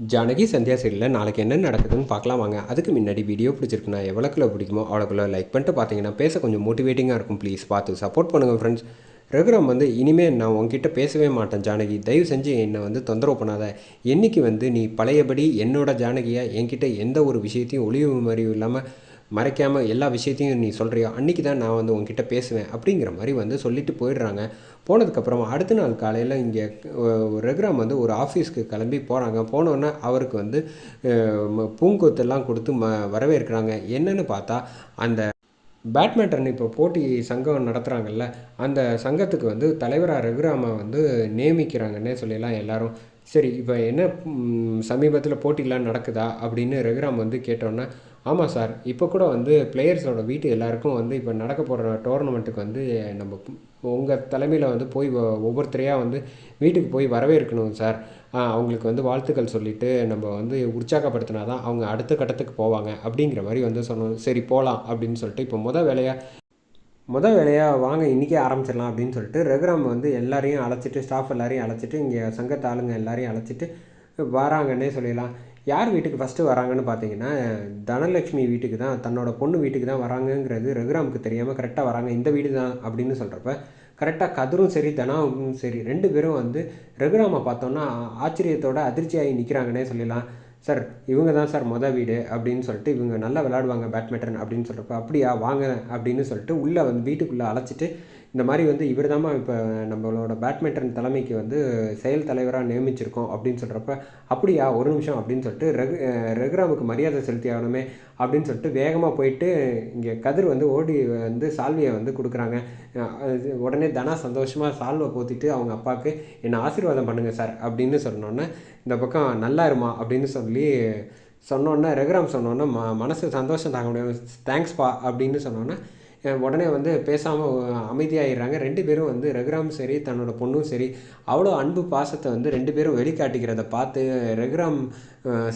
ஜானகி சந்தியா சீரியலில் நாளைக்கு என்ன நடக்குதுன்னு பார்க்கலாம் வாங்க. அதுக்கு முன்னாடி வீடியோ பிடிச்சிருக்குன்னா எவ்வளோக்குள்ள பிடிக்குமோ அவ்வளோக்குள்ள லைக் பண்ணிட்டு பார்த்தீங்கன்னா பேச கொஞ்சம் மோட்டிவேட்டிங்காக இருக்கும். ப்ளீஸ் பார்த்து சப்போர்ட் பண்ணுங்கள் ஃப்ரெண்ட்ஸ் ரகுராம் வந்து இனிமேல் நான் உங்ககிட்ட பேசவே மாட்டேன் ஜானகி. தயவு செஞ்சு என்னை வந்து தொந்தரவு பண்ணாத. என்னைக்கு வந்து நீ பழையபடி என்னோட ஜானகியாக என்கிட்ட எந்த ஒரு விஷயத்தையும் ஒளிவு மறைவு இல்லாமல் மறைக்காமல் எல்லா விஷயத்தையும் நீ சொல்கிறியோ அன்றைக்கி தான் நான் வந்து உங்ககிட்ட பேசுவேன் அப்படிங்கிற மாதிரி வந்து சொல்லிட்டு போயிடுறாங்க. போனதுக்கப்புறம் அடுத்த நாள் காலையில் இங்கே ரகுராம் வந்து ஒரு ஆஃபீஸ்க்கு கிளம்பி போகிறாங்க போனோன்னே அவருக்கு வந்து பூங்கொத்தெல்லாம் கொடுத்து ம வரவேற்கிறாங்க. என்னன்னு பார்த்தா அந்த பேட்மிண்டன் இப்போ போட்டி சங்கம் நடத்துகிறாங்கல்ல அந்த சங்கத்துக்கு வந்து தலைவராக ரகுராமை வந்து நியமிக்கிறாங்கன்னே சொல்லிடலாம் எல்லோரும். சரி இப்போ என்ன சமீபத்தில் போட்டிலாம் நடக்குதா அப்படின்னு ரகுராம் வந்து கேட்டோன்னே ஆமாம் சார். இப்போ கூட வந்து பிளேயர்ஸோட வீட்டு எல்லாருக்கும் வந்து இப்போ நடக்க போகிற டோர்னமெண்ட்டுக்கு வந்து நம்ம உங்கள் தலைமையில் வந்து போய் ஒவ்வொருத்தரையாக வந்து வீட்டுக்கு போய் வரவேற்கணும் சார். அவங்களுக்கு வந்து வாழ்த்துக்கள் சொல்லிவிட்டு நம்ம வந்து உற்சாகப்படுத்தினா தான் அவங்க அடுத்த கட்டத்துக்கு போவாங்க அப்படிங்கிற மாதிரி வந்து சொன்னோம். சரி போகலாம் அப்படின்னு சொல்லிட்டு இப்போ மொதல் வேலையாக முத வேலையாக வாங்க இன்றைக்கே ஆரம்பிச்சிடலாம் அப்படின்னு சொல்லிட்டு ரகுராம் வந்து எல்லாரையும் அழைச்சிட்டு ஸ்டாஃப் எல்லாரையும் அழைச்சிட்டு இங்கே சங்கத்து ஆளுங்க எல்லாரையும் அழைச்சிட்டு வராங்கன்னே சொல்லிடலாம். யார் வீட்டுக்கு ஃபஸ்ட்டு வராங்கன்னு பார்த்தீங்கன்னா தனலட்சுமி வீட்டுக்கு தான் தன்னோட பொண்ணு வீட்டுக்கு தான் வராங்கங்கிறது ரகுராமுக்கு தெரியாமல் கரெக்டாக வராங்க இந்த வீடு தான் அப்படின்னு சொல்கிறப்ப கரெக்டாக கதிரும் சரி தனாவும் சரி ரெண்டு பேரும் வந்து ரகுராமை பார்த்தோன்னா ஆச்சரியத்தோட அதிர்ச்சியாகி நிற்கிறாங்கன்னே சொல்லலாம். சார் இவங்க தான் சார் மொதல் வீடு அப்படின்னு சொல்லிட்டு இவங்க நல்லா விளாடுவாங்க பேட்மிண்டன் அப்படின்னு சொல்கிறப்ப அப்படியா வாங்க அப்படின்னு சொல்லிட்டு உள்ளே வந்து வீட்டுக்குள்ளே அழைச்சிட்டு இந்த மாதிரி வந்து இவர் இப்போ நம்மளோட பேட்மிண்டன் தலைமைக்கு வந்து செயல் தலைவராக நியமிச்சிருக்கோம் அப்படின்னு சொல்கிறப்ப அப்படியா ஒரு நிமிஷம் அப்படின்னு சொல்லிட்டு ரகு ரகுராமுக்கு மரியாதை செலுத்தி ஆகணுமே அப்படின்னு சொல்லிட்டு வேகமாக போயிட்டு இங்கே கதிர் வந்து ஓடி வந்து சால்வியை வந்து கொடுக்குறாங்க. அது உடனே தனா சந்தோஷமாக சால்வை போத்திட்டு அவங்க அப்பாவுக்கு என்னை ஆசீர்வாதம் பண்ணுங்கள் சார் அப்படின்னு சொன்னோன்னே இந்த பக்கம் நல்லா இருமா அப்படின்னு சொல்லி சொன்னோன்னே ரகுராம் சொன்னோன்னே ம மனசு சந்தோஷம் தாங்க முடியாது தேங்க்ஸ்பா அப்படின்னு சொன்னோன்னே உடனே வந்து பேசாமல் அமைதியாகிடுறாங்க ரெண்டு பேரும் வந்து ரகுராம் சரி தன்னோட பொண்ணும் சரி அவ்வளோ அன்பு பாசத்தை வந்து ரெண்டு பேரும் வெளிக்காட்டிக்கிறத பார்த்து ரகுராம்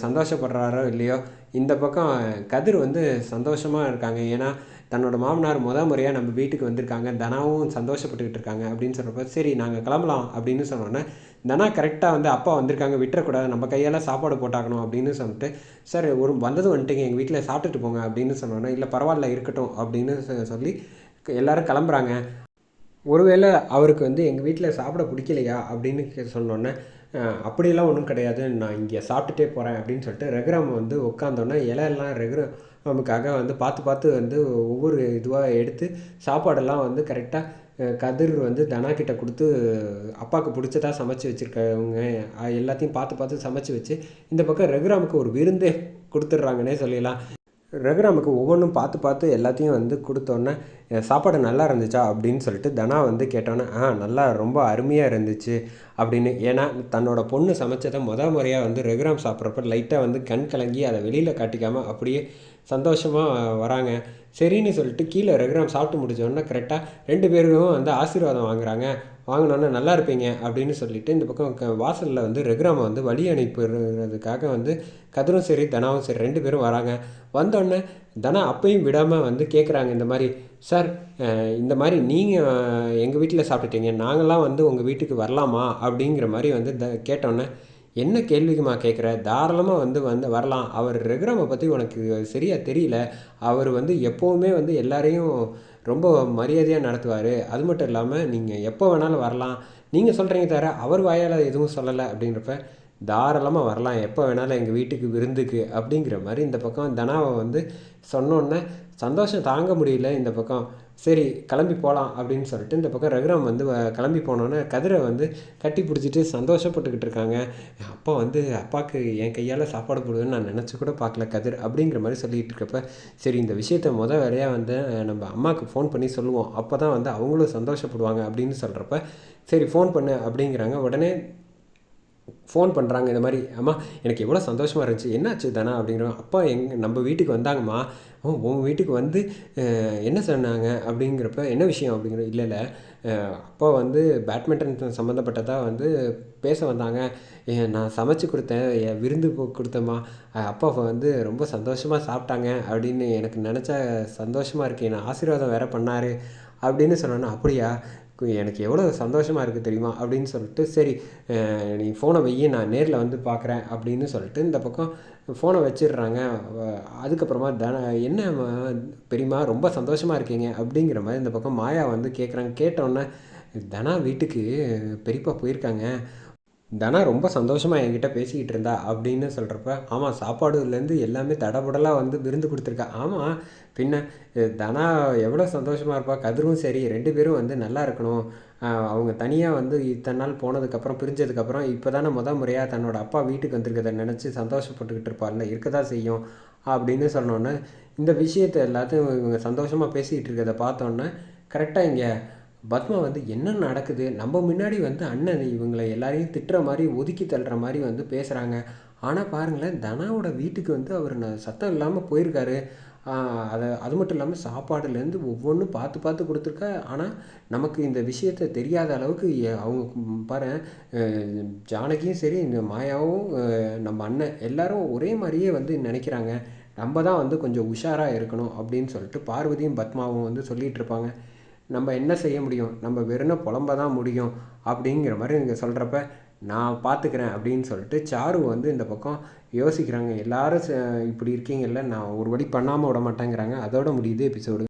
சந்தோஷப்படுறாரோ இல்லையோ இந்த பக்கம் கதிர் வந்து சந்தோஷமாக இருக்காங்க. ஏன்னா தன்னோட மாமனார் முத முறையாக நம்ம வீட்டுக்கு வந்திருக்காங்க. தனாவும் சந்தோஷப்பட்டுக்கிட்டு இருக்காங்க அப்படின்னு சொல்கிறப்ப சரி நாங்கள் கிளம்பலாம். அப்படின்னு சொன்னோன்னே தனா கரெக்டாக வந்து அப்பா வந்திருக்காங்க விட்டுறக்கூடாது. நம்ம கையால் சாப்பாடு போட்டாக்கணும். அப்படின்னு சொல்லிட்டு சார் ஒரு வந்தது வந்துட்டுங்க. எங்கள் வீட்டில் சாப்பிட்டுட்டு போங்க. அப்படின்னு சொன்னோன்னே இல்லை பரவாயில்ல இருக்கட்டும். அப்படின்னு சொல்லி எல்லாரும் கிளம்புறாங்க. ஒருவேளை அவருக்கு வந்து எங்கள் வீட்டில் சாப்பிட பிடிக்கலையா? அப்படின்னு கே- சொன்னோன்னே அப்படியெல்லாம் ஒன்றும் கிடையாது. நான் இங்கே சாப்பிட்டுட்டே போகிறேன் அப்படின்னு சொல்லிட்டு ரகுராம் வந்து உட்காந்தோன்னே இலையெல்லாம் ரகுராமுக்காக வந்து பார்த்து பார்த்து வந்து ஒவ்வொரு இதுவாக எடுத்து சாப்பாடெல்லாம் வந்து கரெக்டாக கதிர் வந்து தனா கிட்ட கொடுத்து அப்பாவுக்கு பிடிச்சதா சமைச்சு வச்சுருக்கவங்க எல்லாத்தையும் பார்த்து பார்த்து சமைச்சு வச்சு இந்த பக்கம் ரகுராமுக்கு ஒரு விருந்தே கொடுத்துட்றாங்கன்னே சொல்லிடலாம். ரகுராமுக்கு ஒவ்வொன்றும் பார்த்து பார்த்து எல்லாத்தையும் வந்து கொடுத்தோன்னே "என் சாப்பாடு நல்லா இருந்துச்சா? அப்படின்னு சொல்லிட்டு தனா வந்து கேட்டோன்னே ஆ நல்லா ரொம்ப அருமையாக இருந்துச்சு. அப்படின்னு ஏன்னா தன்னோட பொண்ணு சமைச்சதை முத முறையாக வந்து ரகுராம் சாப்பிட்றப்ப லைட்டாக வந்து கண் கலங்கி அதை வெளியில் காட்டிக்காமல் அப்படியே சந்தோஷமாக வராங்க. சரின்னு சொல்லிட்டு கீழே ரகுராம் சாப்பிட்டு முடிச்சோடனே கரெக்டாக ரெண்டு பேரும் வந்து ஆசீர்வாதம் வாங்குறாங்க. வாங்கினோன்னா நல்லா இருப்பீங்க அப்படின்னு சொல்லிட்டு இந்த பக்கம் வாசலில் வந்து ரகுராமை வந்து வழி அனுப்புறதுக்காக வந்து கதிரும் சரி தனாவும் சரி ரெண்டு பேரும் வராங்க. வந்தோடனே தனா அப்பையும் விடாமல் வந்து கேட்குறாங்க இந்த மாதிரி சார் இந்த மாதிரி நீங்கள் எங்கள் வீட்டில் சாப்பிட்டுட்டீங்க. நாங்களாம் வந்து உங்கள் வீட்டுக்கு வரலாமா? அப்படிங்கிற மாதிரி வந்து த கேட்டோன்னே என்ன கேள்விக்குமா கேட்குற? தாராளமாக வந்து வந்து வரலாம். அவர் ரகுராமை பற்றி உனக்கு சரியாக தெரியல. அவர் வந்து எப்போவுமே வந்து எல்லாரையும் ரொம்ப மரியாதையாக நடத்துவார். அது மட்டும் இல்லாமல் நீங்கள் எப்போ வேணாலும் வரலாம். நீங்கள் சொல்கிறீங்க தவிர அவர் வாயால் எதுவும் சொல்லலை அப்படின்றப்ப தாராளமாக வரலாம். எப்போ வேணாலும் எங்கள் வீட்டுக்கு விருந்துக்கு அப்படிங்கிற மாதிரி இந்த பக்கம் தனாவை வந்து சொன்னோன்னே சந்தோஷம் தாங்க முடியல இந்த பக்கம். சரி கிளம்பி போகலாம் அப்படின்னு சொல்லிட்டு இந்த பக்கம் ரகுராம் வந்து வ- கிளம்பி போனோன்னே கதிரை வந்து கட்டி பிடிச்சிட்டு சந்தோஷப்பட்டுக்கிட்டு இருக்காங்க. அப்பா வந்து அப்பாவுக்கு என் கையால் சாப்பாடு போடுவேன்னு நான் நினச்சி கூட பார்க்கல கதிர் அப்படிங்கிற மாதிரி சொல்லிகிட்டு இருக்கப்ப சரி இந்த விஷயத்த மொதல் வேலையாக வந்து நம்ம அம்மாவுக்கு ஃபோன் பண்ணி சொல்லுவோம். அப்போ தான் வந்து அவங்களும் சந்தோஷப்படுவாங்க அப்படின்னு சொல்கிறப்ப சரி ஃபோன் பண்ணு அப்படிங்கிறாங்க. உடனே ஃபோன் பண்ணுறாங்க இந்த மாதிரி. அம்மா எனக்கு எவ்வளோ சந்தோஷமாக இருந்துச்சு. என்னாச்சு தானா அப்படிங்கிறோம் அப்பா எங் நம்ம வீட்டுக்கு வந்தாங்கம்மா. உன் வீட்டுக்கு வந்து என்ன சொன்னாங்க அப்படிங்கிறப்ப என்ன விஷயம் அப்படிங்கிற இல்லை இல்லை. அப்பா வந்து பேட்மிண்டன் சம்மந்தப்பட்டதாக வந்து பேச வந்தாங்க. நான் சமைச்சு கொடுத்தேன். என் விருந்து கொ- கொடுத்தேம்மா. அப்பா வந்து ரொம்ப சந்தோஷமாக சாப்பிட்டாங்க அப்படின்னு எனக்கு நினச்சா சந்தோஷமாக இருக்கு. என்னை ஆசீர்வாதம் வேறு பண்ணார் அப்படின்னு சொன்னோன்னா அப்படியா? எனக்கு எவ்வளோ சந்தோஷமாக இருக்குது தெரியுமா? அப்படின்னு சொல்லிட்டு சரி நீ ஃபோனை வையி நான் நேரில் வந்து பார்க்குறேன் அப்படின்னு சொல்லிட்டு இந்த பக்கம் ஃபோனை வச்சிடுறாங்க. அதுக்கப்புறமா தன என்ன பெரியமா பெரியம்மா ரொம்ப சந்தோஷமாக இருக்கீங்க? அப்படிங்கிற மாதிரி இந்த பக்கம் மாயா வந்து கேட்குறாங்க கேட்டோன்னே தனா வீட்டுக்கு பெரியப்பா போயிருக்காங்க. தனா ரொம்ப சந்தோஷமாக என்கிட்ட பேசிக்கிட்டு இருந்தா அப்படின்னு சொல்கிறப்ப ஆமாம் சாப்பாடுலேருந்து எல்லாமே தடபுடலாக வந்து விருந்து கொடுத்துருக்கா. ஆமாம் பின்ன தனா எவ்வளோ சந்தோஷமாக இருப்பா. கதிரும் சரி ரெண்டு பேரும் வந்து நல்லா இருக்கணும். அவங்க தனியாக வந்து இத்தனை நாள் போனதுக்கப்புறம் பிரிஞ்சதுக்கப்புறம் இப்போ தானே முத முறையாக தன்னோட அப்பா வீட்டுக்கு வந்திருக்கதை நினச்சி சந்தோஷப்பட்டுக்கிட்டு இருப்பார்ல இருக்க தான் செய்யும் அப்படின்னு சொன்னோன்னே இந்த விஷயத்தை எல்லாத்தையும் இவங்க சந்தோஷமாக பேசிக்கிட்டு இருக்கிறத பார்த்தோன்னே கரெக்டாக இங்கே பத்மா வந்து என்ன நடக்குது? நம்ம முன்னாடி வந்து அண்ணன் இவங்களை எல்லாரையும் திட்டுற மாதிரி ஒதுக்கி தள்ளுற மாதிரி வந்து பேசுகிறாங்க ஆனால் பாருங்களேன் தனாவோட வீட்டுக்கு வந்து அவர் ந- சத்தம் இல்லாமல் போயிருக்காரு. அதை அது மட்டும் இல்லாமல் சாப்பாடுலேருந்து ஒவ்வொன்றும் பார்த்து பார்த்து கொடுத்துருக்கா. ஆனால் நமக்கு இந்த விஷயத்த தெரியாத அளவுக்கு அவங்க பாரு ஜானகியும் சரி இந்த மாயாவும் நம்ம அண்ணன் எல்லாரும் ஒரே மாதிரியே வந்து நினைக்கிறாங்க. நம்ம தான் வந்து கொஞ்சம் உஷாராக இருக்கணும் அப்படின்னு சொல்லிட்டு பார்வதியும் பத்மாவும் வந்து சொல்லிகிட்டு இருப்பாங்க. நம்ம என்ன செய்ய முடியும்? நம்ம வெறும் புலம்ப தான் முடியும். அப்படிங்கிற மாதிரி நீங்கள் சொல்கிறப்ப நான் பார்த்துக்கிறேன் அப்படின்னு சொல்லிட்டு சாரு வந்து இந்த பக்கம் யோசிக்கிறாங்க. எல்லாரும் ச- இப்படி இருக்கீங்கல்ல நான் ஒரு வழி பண்ணாமல் விட மாட்டேங்கிறாங்க. அதோட முடியுது எபிசோடு.